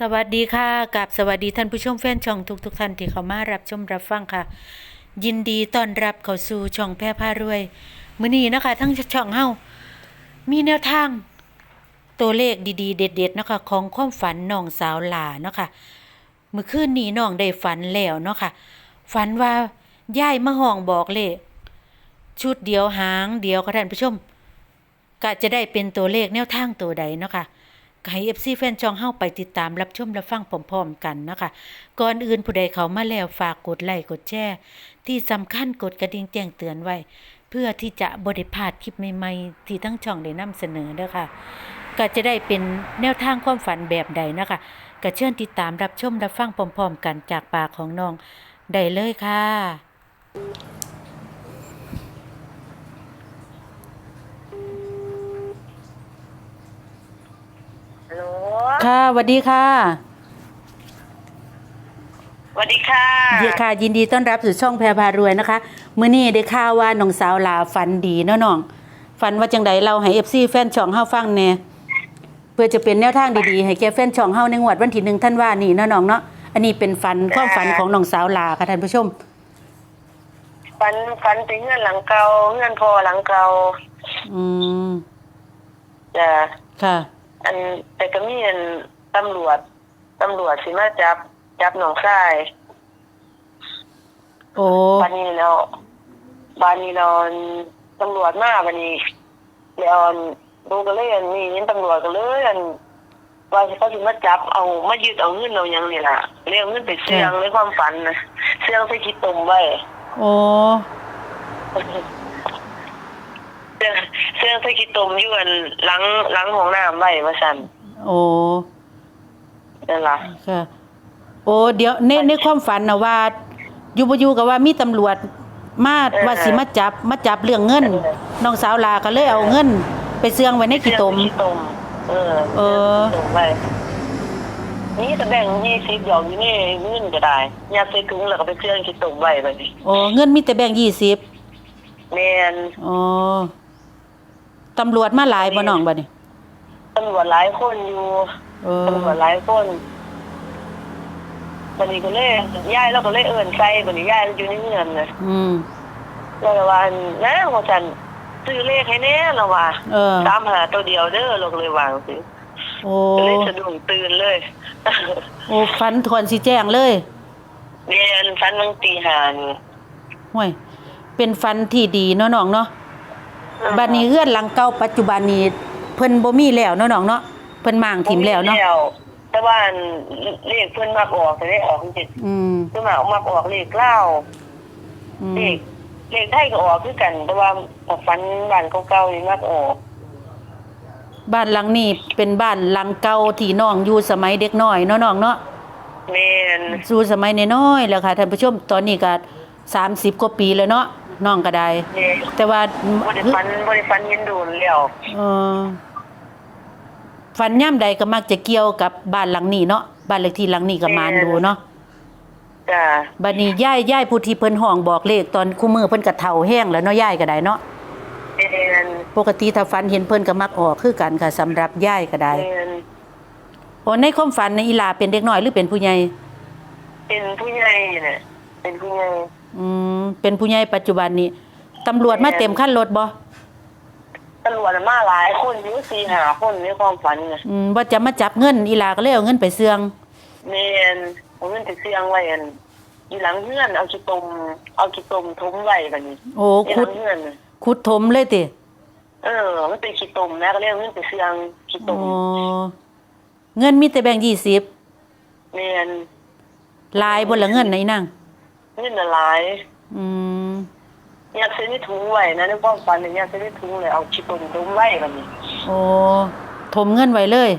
สวัสดีค่ะกับสวัสดีท่านผู้ชมแฟนช่องทุกทุกๆท่านที่เข้ามารับชมรับฟังค่ะ ยินดีต้อนรับเข้าสู่ช่องแพร่พารวยมื้อนี้นะคะ ทั้งช่องเฮามีแนวทาง ตัวเลขดีๆ เด็ดๆนะคะของความฝันน้องสาวหลาเนาะค่ะเมื่อคืนนี้น้องได้ฝันแล้วเนาะค่ะฝันว่ายายมาห้องบอกเลขชุดเดียวหางเดียวค่ะท่านผู้ชม ก็จะได้เป็นตัวเลขแนวทางตัวใดเนาะค่ะ ให้ FC แฟนจองเฮาไปติดตามรับชมรับฟังพร้อมๆกันนะคะ ก่อนอื่นผู้ใดเขามาแล้วฝากกดไลค์กดแชร์ที่สำคัญกดกระดิ่งแจ้งเตือนไว้ เพื่อที่จะบ่ได้พลาดคลิปใหม่ๆ ที่ทั้งช่องได้นำเสนอเด้อค่ะก็จะได้เป็นแนวทางความฝันแบบใดนะคะก็เชิญติดตามรับชมรับฟังพร้อมๆ กันจากปากของน้องได้เลยค่ะ ฮัลโหล ค่ะสวัสดีค่ะสวัสดีค่ะยินค่ะ ยินดีต้อนรับสู่ช่องแพรพารวยนะคะมื้อนี้ได้ข่าวว่าน้องสาวหลาฝันดีเนาะน้องฝันว่าจังใดเราให้ FC แฟนช่องเฮาฟังแหน่เพื่อจะเป็นแนวทางดีๆให้แก่แฟนช่องเฮาในงวดวันที่1ธันวาคมนี้เนาะน้องเนาะอันนี้เป็นฝันความฝันของน้องสาวหลาค่ะท่านผู้ชมฟันฟันไปเงื่อนหลังเก่าเงื่อนพอหลังเก่าอืมจะค่ะ อันแต่ก็มีอันตำรวจตำรวจสิมาจับ จับหนองทรายโอ้บานนี้แล้วบานนี้เราตำรวจมาบานนี้แล้วดูก็เลยอันนี้เห็นตำรวจก็เลยอันว่าเขาสิมาจับเอามายึดเอาเงินเอาหยังนี่ล่ะเรียกเงินไปเสี่ยงในความฝันนะเสี่ยงใส่คิดตมไว้โอ้ เสื้อเสื้อสกิตมอยู่กันหลังหลังของน้ำไว้มาสั่นโอ้นั่นล่ะค่ะ โอ้เดี๋ยวในในความฝันน่ะว่า อยู่บ่อยู่ก็ว่ามีตำรวจมาว่าสิมาจับมาจับเรื่องเงินน้องสาวลาก็เลยเอาเงิน ไปเสื่องไว้ในขี้ตมเอขี้ตมเออเออ ตมไว้นี่แสดงยี่สิบดอกอยู่นี่เงินก็ได้ยัดใส่ถุงแล้วก็ไปเสื้องขี้ตมไว้แบบนี้โอ้เงินมีแต่แบงค์ยี่สิบแมนอ๋อ ตำรวจมาหลายบ่น้องบัดนี้ตำรวจหลายคนอยู่เออตำรวจหลายคนบันนี้ก็เลยย้ายแล้วก็เลยเอิ้นใส่บันนี้ย้ายอยู่ในเงินนะอืมแล้วก็ว่านะว่าจันซื้อเลขให้แน่แล้วว่าเออตามหาตัวเดียวเด้อลงเลยวางสิโอ้ก็เลยสะดุ้งตื่นเลยโอ้ฝันทวนสิแจ้งเลยเรียนฟันวังตีหานี่ห่วยเป็นฝันที่ดีเนาะน้องเนาะ บัดนี้เฮือนหลังเก่าปัจจุบันนี้เพิ่นบ่มีแล้วเนาะน้องเนาะเพิ่นมางถิ่มแล้วเนาะแต่ว่าเลขเพิ่นมักออกแต่ได้ออกจริงอืมๆเพิ่นมักมักออกเลขเล่าวอืมเลขเลขไทยก็ออกคือกัน แต่ว่าฟันบ้านเก่าๆนี่มักออกบ้านหลังนี้เป็นบ้านหลังเก่าที่น้องอยู่สมัยเด็กน้อยเนาะน้องเนาะแม่นสู่สมัยน้อยๆแล้วค่ะท่านผู้ชมตอนนี้ก็ 30กว่าปีแล้วเนาะน้องก็ได้แม่นแต่ว่าบ่ได้ฟันบ่ได้ฟันเย็นโดนแล้วเออฝันย่ำใดก็มักจะเกี่ยวกับบ้านหลังนี้เนาะบ้านเลขที่หลังนี้ก็มานดูเนาะจ้าบัดนี้ย่ายย่ายผู้ที่เพิ่นห้องบอกเลขตอนคู่มือเพิ่นก็เฒ่าแห้งแล้วเนาะย่ายก็ได้เนาะแม่นปกติถ้าฝันเห็นเพิ่นก็มักออกคือกันค่ะสำหรับย่ายก็ได้แม่นโอ้ในความฝันในอีหลาเป็นเด็กน้อยหรือเป็นผู้ใหญ่เป็นผู้ใหญ่น่ะเป็นผู้ใหญ่ อืมเป็นผู้ใหญ่ปัจจุบันนี้ตำรวจมาเต็มขั้นรถบ่ตำรวจมาหลายคนอยู่สี่หาคนในความฝันน่ะอืมว่าจะมาจับเงินอีหลาก็เลยเอาเงินไปเสื่องแม่นเอาเงินไปเสี่ยงไว้อันอยู่หลังเฮือนเอาขี้ตมเอาขี้ตมทุ้มไว้บัดนี้โอ้อยู่หขุลัดงเฮือนน่ะขุดถมเลยติเออ มันเป็นขี้ตมนะก็เลยเอาเงินไปเสี่ยงขี้ตโอ้มเงินมีแต่แบงค์ยี่สิบแม่นลายบนละเงินไหนนั่ง เงินน่ะหลายอืมอยากซื้อในถุงไว้นะในความฝันเนี่ยอยากซื้อในถุงเลยเอาขี้ตมทุ้มไว้บัดนี้ โอ้ถมเงินไว้เลย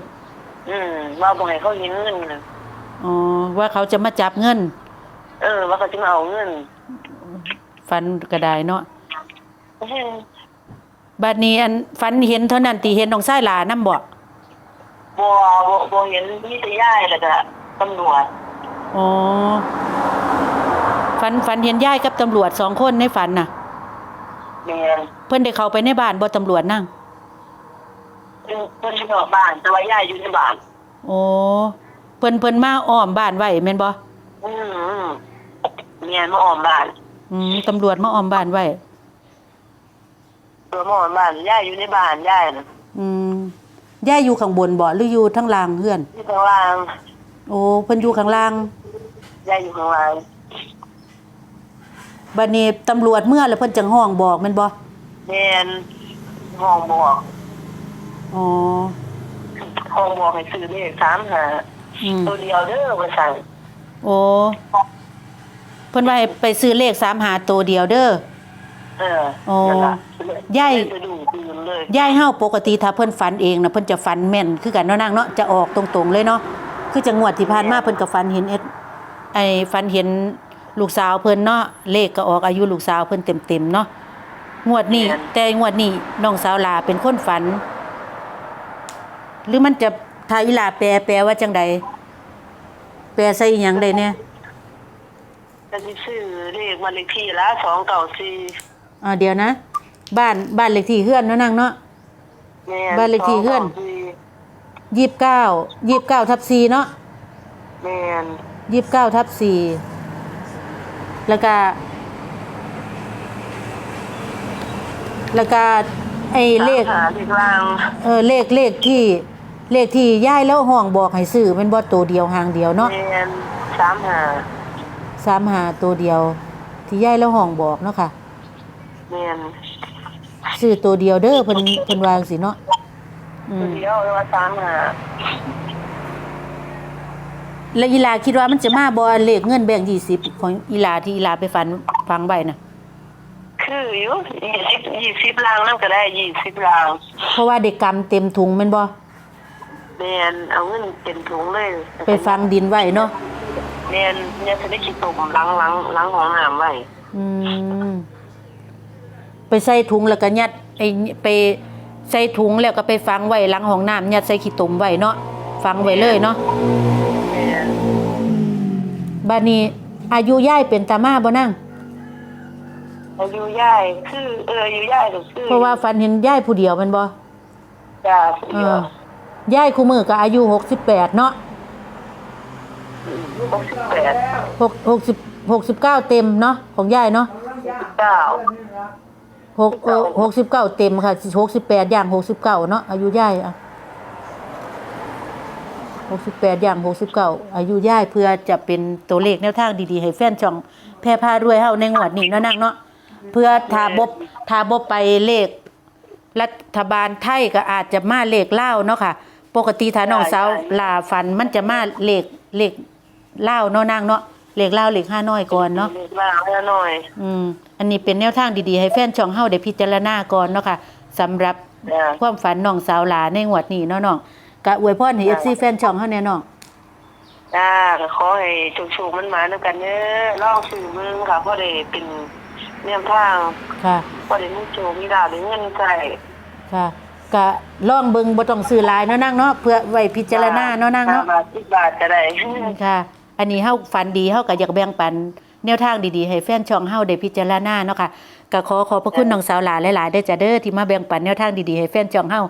อืมว่าบ่ให้เขาเห็นเงินน่ะอ๋อ ว่าเขาจะมาจับเงิน เออ ว่าเขาจะมาเอาเงินฝันก็ได้เนาะอืมบัดนี้อันฝันเห็นเท่านั้นตีเห็นน้องชายหลานำบ่บ่บ่บ่เห็นมีแต่ยายแล้วก็ตำรวจอ๋อ ฝันฝันเห็นยายกับตำรวจสองคนในฝันน่ะ แม่นเพิ่นได้เข้าไปในบ้านบ่ตำรวจนั่งเพิ่นเพิ่นอยู่นอกบ้านแต่ว่ายายอยู่ในบ้าน โอ้เพิ่นเพิ่นมาอ้อมบ้านไว้แม่นบ่อืมอืมเมียนมาออมบ้านอืมตำรวจมาอ้อมบ้านไว้ตัวมาออมบ้านย่าอยู่ในบ้านย่าน่ะอืมย่าอยู่ข้างบนบ่หรืออยู่ทั้งล่างเฮือนที่ข้างล่างโอ้เพิ่นอยู่ข้างล่างย่าอยู่ข้างล่าง บัดนี้ตำรวจเมื่อแล้วเพิ่นจังห้องบอกแม่นบ่เมียนห้องบอกอ๋อห้องบอกให้ซื้อเลขสามหาอืมตัวเดียวเด้อมาสั่งโอ้เพิ่นว่าให้ไปซื้อเลข3หาตัวเดียวเด้อ เอออ๋อนั่นล่ะย่ายจะดูปืนเลยยายเฮาปกติถ้าเพิ่นฝันเองนะเพิ่นจะฝันแม่นคือกันเนาะนางเนาะจะออกตรงๆเลยเนาะคือจังงวดที่ผ่านมาเพิ่นก็ฝันเห็นเอ็ดไอ้ฝันเห็น ลูกสาวเพิ่นเนาะเลขก็ออกอายุลูกสาวเพิ่นเต็มๆเนาะงวดนี้ แต่งวดนี้น้องสาวลาเป็นคนฝัน หรือมันจะถ้าอีหลาแปลแปลว่าจังใดแปลใส่อีหยังได้เนี่ยจะสิซื้อเลขวันเลขที่ละสองเก้าสี่อ่าเดี๋ยวนะ บ้านบ้านเลขที่เฮือนเนาะนางเนาะแม่บ้านเลขที่เฮือนยี่สิบเก้ายี่สิบเก้าทับสี่เนาะแม่นยี่สิบเก้าทับสี่ แล้วก็ แล้วก็ไอ้เลขสามหาเลขล่างเออเลขเลขที่เลขที่ย่ายแล้วห้องบอกให้ซื้อเป็นบ่ตัวเดียวหางเดียวเนาะแม่นสามหาสามหาตัวเดียว ที่ย่ายแล้วห้องบอกเนาะค่ะแม่นซื้อตัวเดียวเด้อเพิ่นเพิ่นวาจังสิเนาะอืตัวมเดียวเรียกว่าสามหา แล้วอีหลาคิดว่ามันจะมาบ่เลขเงินแบ่งยี่สิบของอีหลาที่อีหลาไปฟันฟังไว้น่ะคืออยู่ยี่สิบยี่สิบลางนั่นก็ได้ยี่สิบลางเพราะว่าเด็กกำเต็มถุงแม่นบ่แม่นเอาเงินเป็นถุงเลยไปฟังดินไว้เนาะแม่นเนี่ยจะได้คิดตกล้างล้างล้างของน้ำไว้อืมไปใส่ถุงแล้วก็ยัดไอ้ไปใส่ถุงแล้วก็ไปฝังไว้หลังห้องน้ำยัดใส่ขี้ตุ่มไว้เนาะฝังไว้เลยเนาะแม่น บัดนี้อายุย่ายเป็นตามาบ่นั่งอายุย่ายคือเอออายุย่ายก็คือเพราะว่าฝันเห็นย่ายผู้เดียวแมันบ่จ้าเออย่ายคู่มือก็อายุ68เนาะหกสิบแปด6 60 69เต็มเนาะของย่ายเนาะเก้า6เออ69เต็มค่ะ68ย่าง69เนาะอายุย่ายอะ 68ย่าง 69 อายุย่ายเพื่อจะเป็นตัวเลขแนวทางดีๆ ให้แฟนช่องแพร่พารวยเฮาในงวดนี้เนาะนางเนาะเพื่อถ้าบ่ถ้าบ่ไปเลข รัฐบาลไทยก็อาจจะมาเลขเล่าวเนาะค่ะ ปกติถ้าน้องสาวลาฟันมันจะมาเลขเลขเล่าวเนาะนางเนาะเลขเล่าวเลขห้าน้อยก่อนเนาะเด็กล่างแล้วหน่อยอืมอันนี้เป็นแนวทางดีๆ ให้แฟนช่องเฮาได้พิจารณาก่อนเนาะค่ะสำหรับจ้าความฝันน้องสาวหลาในงวดนี้เนาะน้อง ก็อวยพรให้ FC แฟนช่องเฮาแน่น้องจ้าก็ขอให้ชุกๆมันมาด้วยกันเด้อลองสื่อมึงค่ะเพราะได้เป็นแนวทางค่ะเพราะได้มีโชคมีลาภได้เงินใส่ค่ะก็ลองเบิ่งบ่ต้องซื้อหลายเนาะนางเนาะเพื่อไว้พิจารณาเนาะนางเนาะห้บาทสิบบาทก็ได้ค่ะ อันนี้เฮาฝันดีเฮาก็อยากแบ่งปันแนวทางดีๆ ให้แฟนช่องเฮาได้พิจารณาเนาะค่ะ ก็ขอขอบพระคุณน้องสาวหลาหลายๆได้อจ้ะเด้อที่มาแบ่งปันแนวทางดีๆให้แฟนช่องเฮา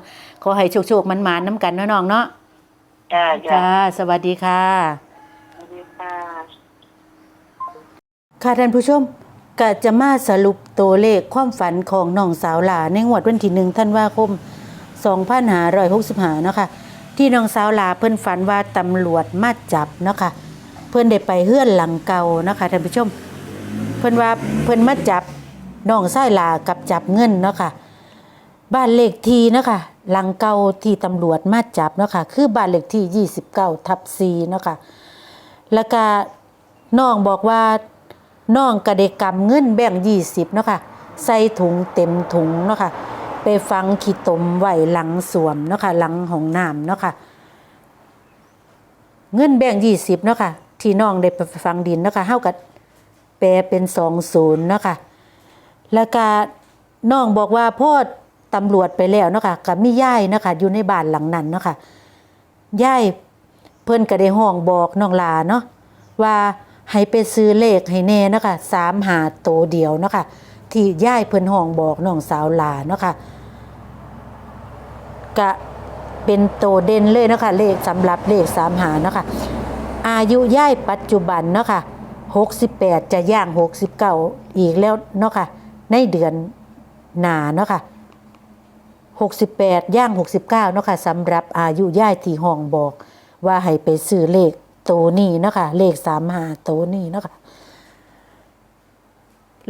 ขอให้โชคๆมันๆนํกันเนาะน้องเนาะจ้าจ้าค่ะสวัสดีค่ะ สวัสดีค่ะ ค่ะท่านผู้ชมก็จะมาสรุปตัวเลขความฝันของน้องสาวหลาในงวดวันที่หนึ่งธันวาคม 2565เนาะค่ะที่น้องสาวหลาเพิ่นฝันว่าตำรวจมาจับเนาะค่ะเพิ่นได้ไปเฮือนหลังเก่าเนาะค่ะท่านผู้ชม เพิ่นว่าเพิ่นมาจับ น้องชายหลากับจับเงินเนาะค่ะบ้านเลขที่เนาะค่ะหลังเก่าที่ตำรวจมาจับเนาะค่ะคือบ้านเลขที่ 29ทับ4เนาะค่ะแล้วก็น้องบอกว่าน้องกระเดกกำเงินแบ่งยี่สิบเนาะค่ะใส่ถุงเต็มถุงเนาะค่ะไปฟังขีดตมไหวหลังสวมเนาะค่ะหลังของน้ำเนาะค่ะเงินแบ่งยี่สิบเนาะค่ะที่น้องได้ไปฟังดินเนาะค่ะเท่ากับแปลเป็นสองศูนย์เนาะค่ะ แล้วก็น้องบอกว่าพ่อตำรวจไปแล้วเนาะค่ะกับมีย่ายเนาะค่ะอยู่ในบ้านหลังนั้นเนาะค่ะย่ายเพิ่นก็ได้ห้องบอกน้องลาเนาะว่าให้ไปซื้อเลขให้แน่เนาะค่ะสามหาโตเดียวเนาะค่ะที่ย่ายเพิ่นห้องบอกน้องสาวลาเนาะค่ะก็เป็นโตเด่นเลยเนาะค่ะเลขสำหรับเลขสามหาเนาะค่ะอายุย่ายปัจจุบันเนาะค่ะ68จะย่าง69อีกแล้วเนาะค่ะ ในเดือนหนาเนาะค่ะ68ย่าง 69เนาะค่ะสำหรับอายุย่ายที่ห้องบอก ว่าให้ไปซื้อเลขโตนี้เนาะค่ะเลข35โตนี้เนาะค่ะ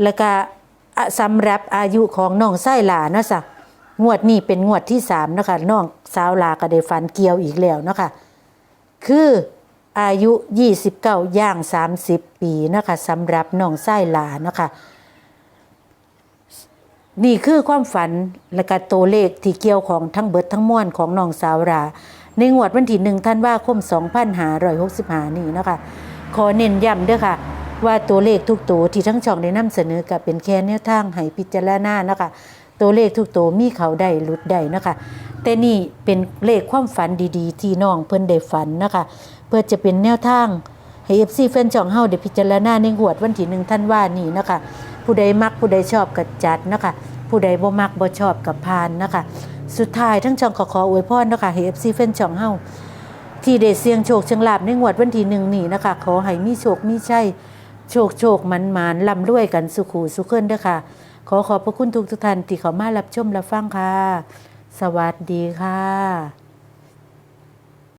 แล้วก็สำหรับอายุของน้องไส้หลาเนาะสะงวดนี้เป็นงวดที่สามเนาะคะน้องสาวลาก็ได้ฟันเกี่ยวอีกแล้วเนาะค่ะคืออายุ 29 ย่าง 30 ปีเนาะคะสำหรับน้องไส้หลาเนาะค่ะ นี่คือความฝันและก็ตัวเลขที่เกี่ยวของทั้งเบิดทั้งมวลของน้องสาวรา ในงวดวันที่หนึ่งท่านว่าคม2565นี่นะคะ ขอเน้นย้ำเด้อค่ะ ว่าตัวเลขทุกตัวที่ทั้งช่องได้นำเสนอกับเป็นแค่แนวทางให้พิจารณานะคะ ตัวเลขทุกตัวมีเขาได้หลุดได้นะคะ แต่นี่เป็นเลขความฝันดีๆ ที่น้องเพิ่นได้ฝันนะคะ เพื่อจะเป็นแนวทางให้ FC แฟนช่องเฮาได้พิจารณาในงวดวันที่หนึ่งท่านว่านี่นะคะ ผู้ใดมักผู้ใดชอบก็จัดนะคะ ผู้ใดบ่มักบ่ชอบก็ผ่านนะคะ สุดท้ายทั้งช่องขอขออวยพรนะคะให้ FC แฟนช่องเฮาที่ได้เสียงโชคเชียงลาบในงวดวันที่หนึ่งนี่นะคะ ขอให้มีโชคมีชัยโชคโชคมันมานลำรวยกันสุขูสุขเคินด้อค่ะ ขอขอบพระคุณทุกทุกท่านที่เขามารับชมรับฟังค่ะ สวัสดีค่ะ